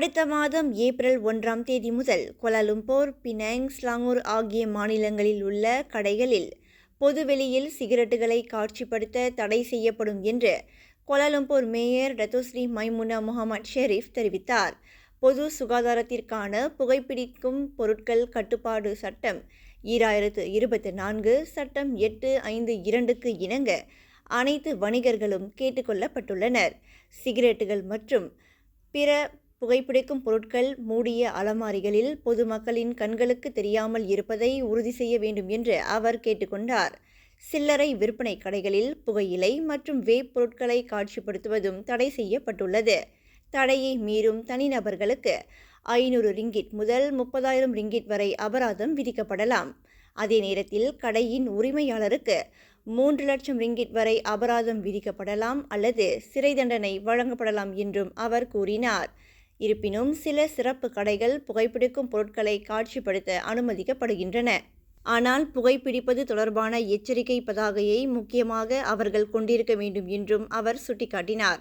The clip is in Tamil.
அடுத்த மாதம் ஏப்ரல் ஒன்றாம் தேதி முதல் கோலாலும்பூர் பினாங் ஸ்லாங்கூர் ஆகிய மாநிலங்களில் உள்ள கடைகளில் பொதுவெளியில் சிகரெட்டுகளை காட்சிப்படுத்த தடை செய்யப்படும் என்று கோலாலும்பூர் மேயர் ரத்தோஸ்ரீ மைமுனா முகமது ஷெரீப் தெரிவித்தார். பொது சுகாதாரத்திற்கான புகைப்பிடிக்கும் பொருட்கள் கட்டுப்பாடு சட்டம் ஈராயிரத்து இருபத்தி நான்கு சட்டம் எட்டு ஐந்து இரண்டுக்கு இணங்க அனைத்து வணிகர்களும் கேட்டுக்கொள்ளப்பட்டுள்ளனர். சிகரெட்டுகள் மற்றும் பிற புகைப்பிடிக்கும் பொருட்கள் மூடிய அலமாரிகளில் பொதுமக்களின் கண்களுக்கு தெரியாமல் இருப்பதை உறுதி செய்ய வேண்டும் என்று அவர் கேட்டுக்கொண்டார். சில்லறை விற்பனை கடைகளில் புகையிலை மற்றும் வேப் பொருட்களை காட்சிப்படுத்துவதும் தடை செய்யப்பட்டுள்ளது. தடையை மீறும் தனிநபர்களுக்கு ஐநூறு ரிங்கிட் முதல் முப்பதாயிரம் ரிங்கிட் வரை அபராதம் விதிக்கப்படலாம். அதே நேரத்தில் கடையின் உரிமையாளருக்கு மூன்று லட்சம் ரிங்கிட் வரை அபராதம் விதிக்கப்படலாம் அல்லது சிறை தண்டனை வழங்கப்படலாம் என்றும் அவர் கூறினார். இருப்பினும் சில சிறப்பு கடைகள் புகைப்பிடிக்கும் பொருட்களை காட்சிப்படுத்த அனுமதிக்கப்படுகின்றன. ஆனால் புகைப்பிடிப்பது தொடர்பான எச்சரிக்கை பதாகையை முக்கியமாக அவர்கள் கொண்டிருக்க வேண்டும் என்றும் அவர் சுட்டிக்காட்டினார்.